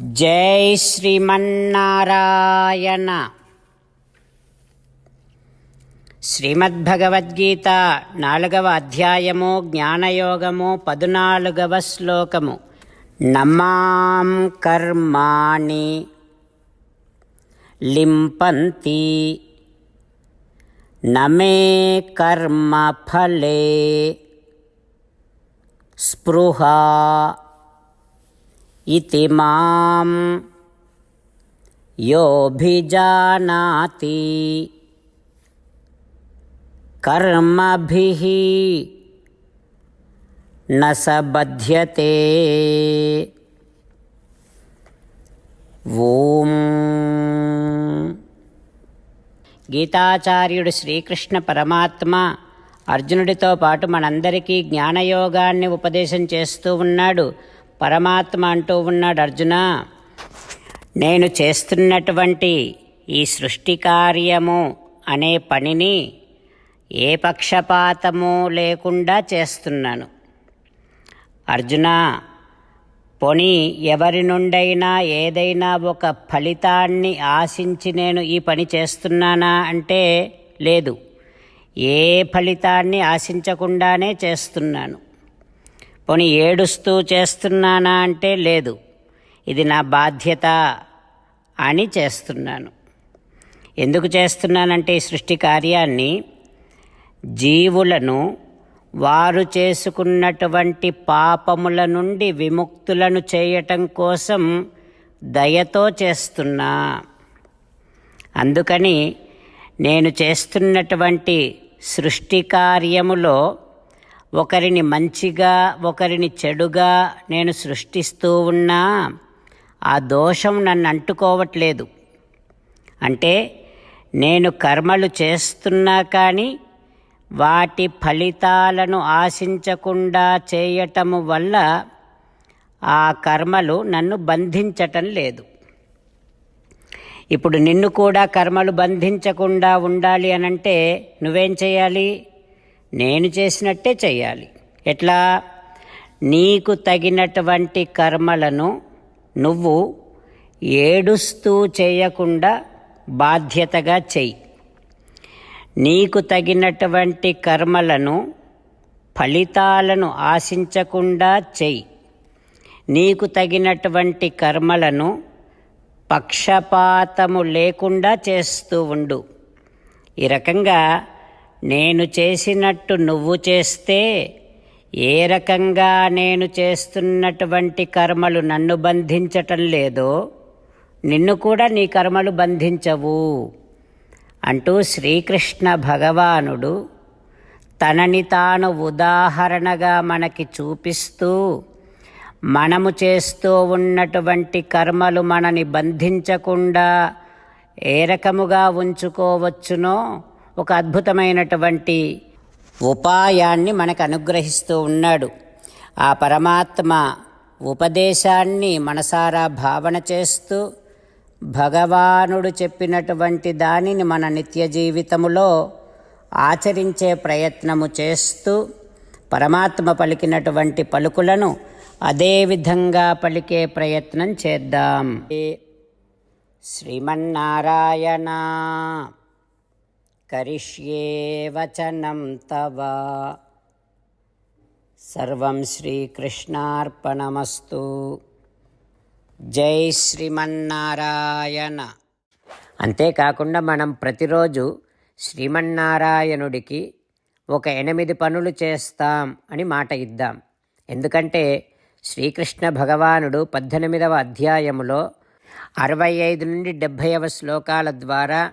జై శ్రీమన్నారాయణ. శ్రీమద్భగవద్గీత నాలుగవ అధ్యాయము జ్ఞానయోగము పదునాలుగవ శ్లోకము. నమాం కర్మాణి లింపంతి నమే కర్మఫలే స్పృహా इति मां योऽभिजानाति कर्मभिः न स बध्यते ఓం గీతాచార్యుడు శ్రీకృష్ణ పరమాత్మ అర్జునుడితో పాటు మనందరికీ జ్ఞానయోగాన్ని ఉపదేశం చేస్తూ ఉన్నాడు పరమాత్మ అంటూ ఉన్నాడు అర్జున. నేను చేస్తున్నటువంటి ఈ సృష్టి కార్యము అనే పనిని ఏ పక్షపాతము లేకుండా చేస్తున్నాను. అర్జున పొని ఎవరి నుండైనా ఏదైనా ఒక ఫలితాన్ని ఆశించి నేను ఈ పని చేస్తున్నానా అంటే లేదు. ఏ ఫలితాన్ని ఆశించకుండానే చేస్తున్నాను. పోనీ ఏడుస్తూ చేస్తున్నానా అంటే లేదు. ఇది నా బాధ్యత అని చేస్తున్నాను. ఎందుకు చేస్తున్నానంటే ఈ సృష్టి కార్యాన్ని జీవులను వారు చేసుకున్నటువంటి పాపముల నుండి విముక్తులను చేయటం కోసం దయతో చేస్తున్నా. అందుకని నేను చేస్తున్నటువంటి సృష్టి కార్యములో ఒకరిని మంచిగా ఒకరిని చెడుగా నేను సృష్టిస్తూ ఉన్నా ఆ దోషం నన్ను అంటుకోవట్లేదు. అంటే నేను కర్మలు చేస్తున్నా కానీ వాటి ఫలితాలను ఆశించకుండా చేయటము వల్ల ఆ కర్మలు నన్ను బంధించటం లేదు. ఇప్పుడు నిన్ను కూడా కర్మలు బంధించకుండా ఉండాలి అనంటే నువ్వేం చేయాలి? నేను చేసినట్టే చెయ్యాలి. ఎట్లా? నీకు తగినటువంటి కర్మలను నువ్వు ఏడుస్తూ చేయకుండా బాధ్యతగా చెయ్యి. నీకు తగినటువంటి కర్మలను ఫలితాలను ఆశించకుండా చెయ్యి. నీకు తగినటువంటి కర్మలను పక్షపాతము లేకుండా చేస్తూ ఉండు. ఈ రకంగా నేను చేసినట్టు నువ్వు చేస్తే ఏ రకంగా నేను చేస్తున్నటువంటి కర్మలు నన్ను బంధించటం లేదో నిన్ను కూడా నీ కర్మలు బంధించవు అంటూ శ్రీకృష్ణ భగవానుడు తనని తాను ఉదాహరణగా మనకి చూపిస్తూ మనము చేస్తూ ఉన్నటువంటి కర్మలు మనని బంధించకుండా ఏ రకముగా ఉంచుకోవచ్చునో ఒక అద్భుతమైనటువంటి ఉపాయాన్ని మనకు అనుగ్రహిస్తూ ఉన్నాడు. ఆ పరమాత్మ ఉపదేశాన్ని మనసారా భావన చేస్తూ భగవానుడు చెప్పినటువంటి దానిని మన నిత్య జీవితములో ఆచరించే ప్రయత్నము చేస్తూ పరమాత్మ పలికినటువంటి పలుకులను అదే విధంగా పలికే ప్రయత్నం చేద్దాం. శ్రీమన్నారాయణ. కరిష్యే వచనం తవ. సర్వం శ్రీకృష్ణార్పణమస్తు. జై శ్రీమన్నారాయణ. అంతేకాకుండా మనం ప్రతిరోజు శ్రీమన్నారాయణుడికి ఒక ఎనిమిది పనులు చేస్తాం అని మాట ఇద్దాం. ఎందుకంటే శ్రీకృష్ణ భగవానుడు పద్దెనిమిదవ అధ్యాయములో అరవై ఐదు నుండి డెబ్భైవ శ్లోకాల ద్వారా